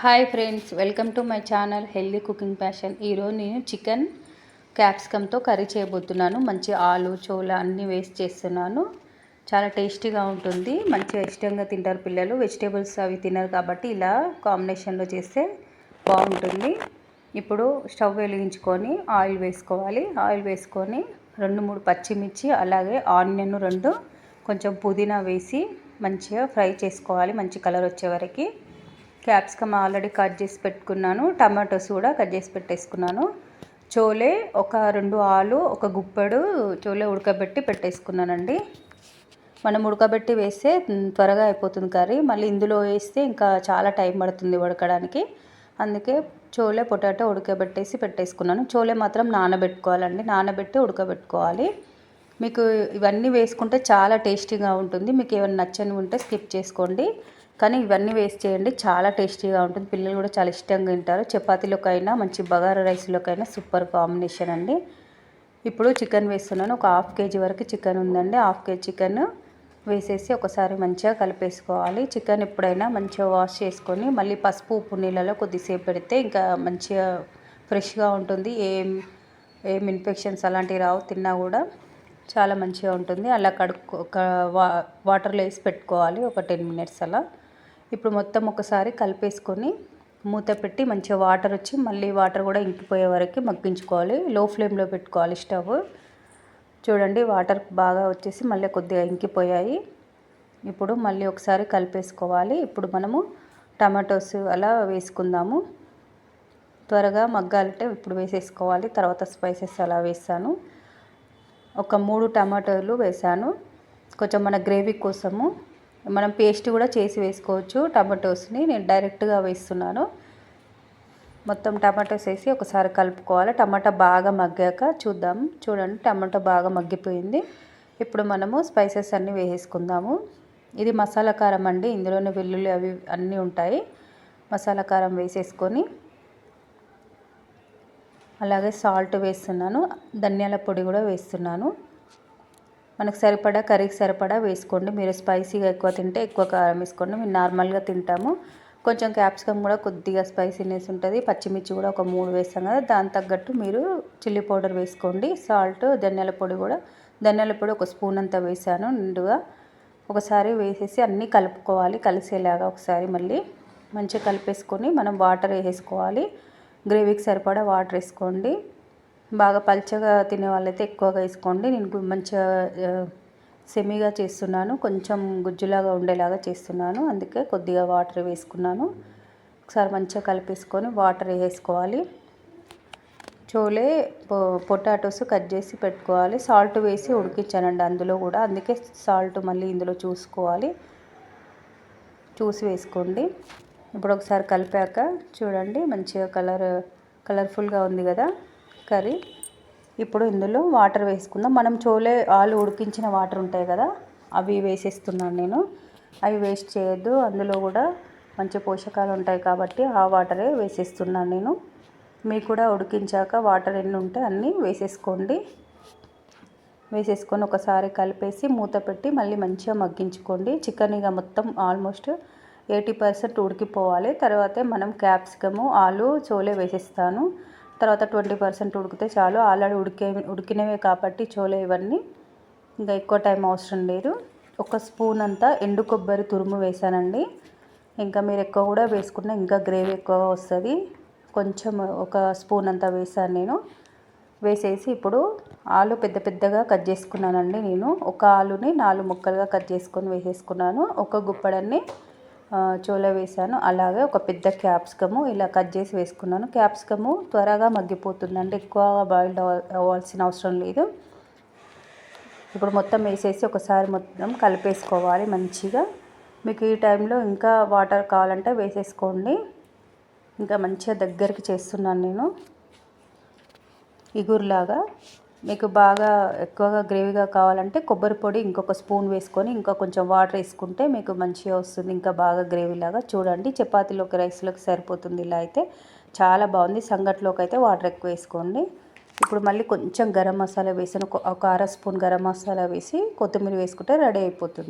Hi friends welcome to my channel healthy cooking passion. ఈరోజు నేను chicken క్యాప్సికమ్తో curry చేయబోతున్నాను. మంచి ఆలు చోల అన్నీ వేస్ట్ చేస్తున్నాను. చాలా టేస్టీగా ఉంటుంది. మంచిగా ఇష్టంగా తింటారు పిల్లలు. వెజిటేబుల్స్ అవి తినరు కాబట్టి ఇలా కాంబినేషన్లో చేస్తే బాగుంటుంది. ఇప్పుడు స్టవ్ వెలిగించుకొని ఆయిల్ వేసుకోవాలి. ఆయిల్ వేసుకొని రెండు మూడు పచ్చిమిర్చి అలాగే ఆనియన్ రెండు కొంచెం పుదీనా వేసి మంచిగా ఫ్రై చేసుకోవాలి. మంచి కలర్ వచ్చే వరకు. క్యాప్సికమ్ ఆల్రెడీ కట్ చేసి పెట్టుకున్నాను టమాటోస్ కూడా కట్ చేసి పెట్టేసుకున్నాను. చోలే ఒక రెండు ఆలు ఒక గుప్పెడు చోలే ఉడకబెట్టి పెట్టేసుకున్నానండి. మనం ఉడకబెట్టి వేస్తే త్వరగా అయిపోతుంది కర్రీ. మళ్ళీ ఇందులో వేస్తే ఇంకా చాలా టైం పడుతుంది ఉడకడానికి. అందుకే చోలే పొటాటో ఉడకబెట్టేసి పెట్టేసుకున్నాను. చోలే మాత్రం నానబెట్టుకోవాలండి. నానబెట్టి ఉడకబెట్టుకోవాలి. మీకు ఇవన్నీ వేసుకుంటే చాలా టేస్టీగా ఉంటుంది. మీకు ఏమైనా నచ్చని ఉంటే స్కిప్ చేసుకోండి. కానీ ఇవన్నీ వేస్ట్ చేయండి. చాలా టేస్టీగా ఉంటుంది. పిల్లలు కూడా చాలా ఇష్టంగా తింటారు. చపాతీలోకైనా మంచి బగారా రైస్లోకైనా సూపర్ కాంబినేషన్ అండి. ఇప్పుడు చికెన్ వేస్తున్నాను. ఒక హాఫ్ కేజీ వరకు చికెన్ ఉందండి. హాఫ్ కేజీ చికెన్ వేసేసి ఒకసారి మంచిగా కలిపేసుకోవాలి. చికెన్ ఎప్పుడైనా మంచిగా వాష్ చేసుకొని మళ్ళీ పసుపు ఉప్పు నీళ్ళలో కొద్దిసేపు పెడితే ఇంకా మంచిగా ఫ్రెష్గా ఉంటుంది. ఏం ఏం ఇన్ఫెక్షన్స్ అలాంటివి రావు. తిన్నా కూడా చాలా మంచిగా ఉంటుంది. అలా కడుక్కో వా వాటర్లో వేసి పెట్టుకోవాలి. ఒక టెన్ మినిట్స్ అలా. ఇప్పుడు మొత్తం ఒకసారి కలిపేసుకొని మూత పెట్టి మంచిగా వాటర్ వచ్చి మళ్ళీ వాటర్ కూడా ఇంకిపోయే వరకు మగ్గించుకోవాలి. లో ఫ్లేమ్లో పెట్టుకోవాలి స్టవ్. చూడండి వాటర్ బాగా వచ్చేసి మళ్ళీ కొద్దిగా ఇంకిపోయాయి. ఇప్పుడు మళ్ళీ ఒకసారి కలిపేసుకోవాలి. ఇప్పుడు మనము టమాటోస్ అలా వేసుకుందాము. త్వరగా మగ్గాలంటే ఇప్పుడు వేసేసుకోవాలి. తర్వాత స్పైసెస్ అలా వేసాను ఒక మూడు టమాటోలు వేసాను. కొంచెం మన గ్రేవీ కోసము మనం పేస్ట్ కూడా చేసి వేసుకోవచ్చు. టమాటోస్ని నేను డైరెక్ట్గా వేస్తున్నాను. మొత్తం టమాటోస్ వేసి ఒకసారి కలుపుకోవాలి. టమాటా బాగా మగ్గాక చూద్దాం. చూడండి టమాటా బాగా మగ్గిపోయింది. ఇప్పుడు మనము స్పైసెస్ అన్నీ వేసేసుకుందాము. ఇది మసాలా కారం అండి. ఇందులోనే వెల్లుల్లి అవి అన్నీ ఉంటాయి. మసాలా కారం వేసేసుకొని అలాగే సాల్ట్ వేస్తున్నాను. ధనియాల పొడి కూడా వేస్తున్నాను. మనకు సరిపడా కర్రీకి సరిపడా వేసుకోండి. మీరు స్పైసీగా ఎక్కువ తింటే ఎక్కువ కారం వేసుకోండి. మేము నార్మల్గా తింటాము. కొంచెం క్యాప్సికమ్ కూడా కొద్దిగా స్పైసీనెస్ ఉంటుంది. పచ్చిమిర్చి కూడా ఒక మూడు వేస్తాం కదా దాని తగ్గట్టు మీరు చిల్లీ పౌడర్ వేసుకోండి. సాల్ట్ ధనియాల పొడి కూడా ధనియాల పొడి ఒక స్పూన్ అంతా వేసాను నిండుగా. ఒకసారి వేసేసి అన్నీ కలుపుకోవాలి. కలిసేలాగా ఒకసారి మళ్ళీ మంచిగా కలిపేసుకొని మనం వాటర్ వేసేసుకోవాలి. గ్రేవీకి సరిపడా వాటర్ వేసుకోండి. బాగా పల్చగా తినే వాళ్ళైతే ఎక్కువగా వేసుకోండి. నేను మంచిగా సెమీగా చేస్తున్నాను. కొంచెం గుజ్జులాగా ఉండేలాగా చేస్తున్నాను. అందుకే కొద్దిగా వాటర్ వేసుకున్నాను. ఒకసారి మంచిగా కలిపేసుకొని వాటర్ వేసుకోవాలి. చోలే పొటాటోస్ కట్ చేసి పెట్టుకోవాలి. సాల్ట్ వేసి ఉడికించానండి అందులో కూడా. అందుకే సాల్ట్ మళ్ళీ ఇందులో చూసుకోవాలి. చూసి వేసుకోండి. ఇప్పుడు ఒకసారి కలిపాక చూడండి. మంచిగా కలర్ కలర్ఫుల్గా ఉంది కదా. కర్రీ. ఇప్పుడు ఇందులో వాటర్ వేసుకుందాం. మనం చోలే ఆలు ఉడికించిన వాటర్ ఉంటాయి కదా అవి వేసేస్తున్నాను నేను. అవి వేస్ట్ చేయొద్దు. అందులో కూడా మంచి పోషకాలు ఉంటాయి కాబట్టి ఆ వాటరే వేసేస్తున్నాను నేను. మీకు కూడా ఉడికించాక వాటర్ ఎన్ని ఉంటే అన్నీ వేసేసుకోండి. వేసేసుకొని ఒకసారి కలిపేసి మూత పెట్టి మళ్ళీ మంచిగా మగ్గించుకోండి. చికెన్ ఇక మొత్తం ఆల్మోస్ట్ ఎయిటీ పర్సెంట్ ఉడికిపోవాలి. తర్వాతే మనం క్యాప్సికము ఆలు చోలే వేసేస్తాను. తర్వాత ట్వంటీ పర్సెంట్ ఉడికితే చాలు. ఆల్రెడీ ఉడికే ఉడికినవే కాబట్టి చోలే ఇవన్నీ. ఇంకా ఎక్కువ టైం అవసరం లేదు. ఒక స్పూన్ అంతా ఎండు కొబ్బరి తురుము వేసానండి. ఇంకా మీరు ఎక్కువ కూడా వేసుకున్న ఇంకా గ్రేవీ ఎక్కువగా వస్తుంది. కొంచెం ఒక స్పూన్ అంతా వేసాను నేను. వేసేసి ఇప్పుడు ఆలు పెద్ద పెద్దగా కట్ చేసుకున్నానండి నేను. ఒక ఆలుని నాలుగు ముక్కలుగా కట్ చేసుకొని వేసేసుకున్నాను. ఒక గుప్పడన్ని చోలే వేసాను అలాగే ఒక పెద్ద క్యాప్సికము ఇలా కట్ చేసి వేసుకున్నాను. క్యాప్సికము త్వరగా మగ్గిపోతుందండి. ఎక్కువ బాయిల్డ్ అవ్వాల్సిన అవసరం లేదు. ఇప్పుడు మొత్తం వేసేసి ఒకసారి మొత్తం కలిపేసుకోవాలి మంచిగా. మీకు ఈ టైంలో ఇంకా వాటర్ కావాలంటే వేసేసుకోండి. ఇంకా మంచిగా దగ్గరికి చేస్తున్నాను నేను. ఇగురులాగా. మీకు బాగా ఎక్కువగా గ్రేవీగా కావాలంటే కొబ్బరి పొడి ఇంకొక స్పూన్ వేసుకొని ఇంకా కొంచెం వాటర్ వేసుకుంటే మీకు మంచిగా వస్తుంది. ఇంకా బాగా గ్రేవీలాగా చూడండి. చపాతీలోకి రైస్లోకి సరిపోతుంది ఇలా అయితే. చాలా బాగుంది. సంగట్లోకి అయితే వాటర్ ఎక్కువ వేసుకోండి. ఇప్పుడు మళ్ళీ కొంచెం గరం మసాలా వేసాను ఒక అర స్పూన్ గరం మసాలా వేసి కొత్తిమీర వేసుకుంటే రెడీ అయిపోతుంది.